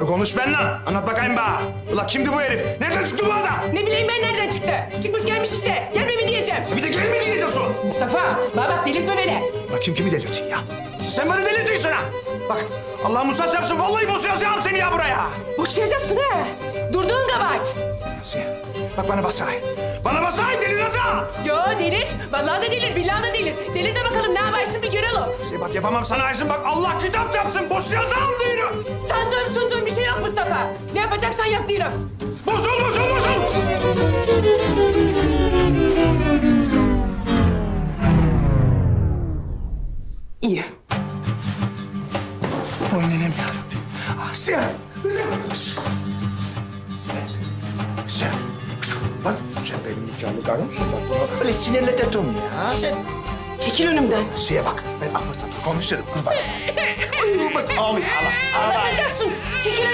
Konuş ben lan. Anlat bakayım bana. Ula kimdi bu herif? Nereden çıktı bu adam? Ne bileyim ben nereden çıktı? Çıkmış gelmiş işte. Gelme mi diyeceğim? Bir de gel mi diyeceksin? Mustafa bana bak delirtme beni. Bak kim kimi delirtin ya? Sen beni delirtirsin ha. Bak Allah Musa çarpsın vallahi bozacağım seni ya buraya. Boşayacaksın ha. Durduğun kabahat. Asiye bak bana basay. Bana basay deli Rıza. Yo delir. Vallahi da delir. Billahi da delir. Delir de bakalım ne yaparsın bir görelim. Asiye bak yapamam sana Ayşin bak Allah kitap yapsın bozacağım diyorum. Sandığım sunduğum yap diyorum. Bozul bozul bozul. İyi. Oy nenem yarabbim. Asiye. Kızım. Şşş. Sen. Şşş. Lan sen benim nikahlı karımsın bak. Bunu öyle sinirletetim ya. Sen Çekil önümden. Asiye bak ben apasapı konuşurum. Bak. Bak ağlıyor ağla. ağla. Ne yapacaksın? Çekil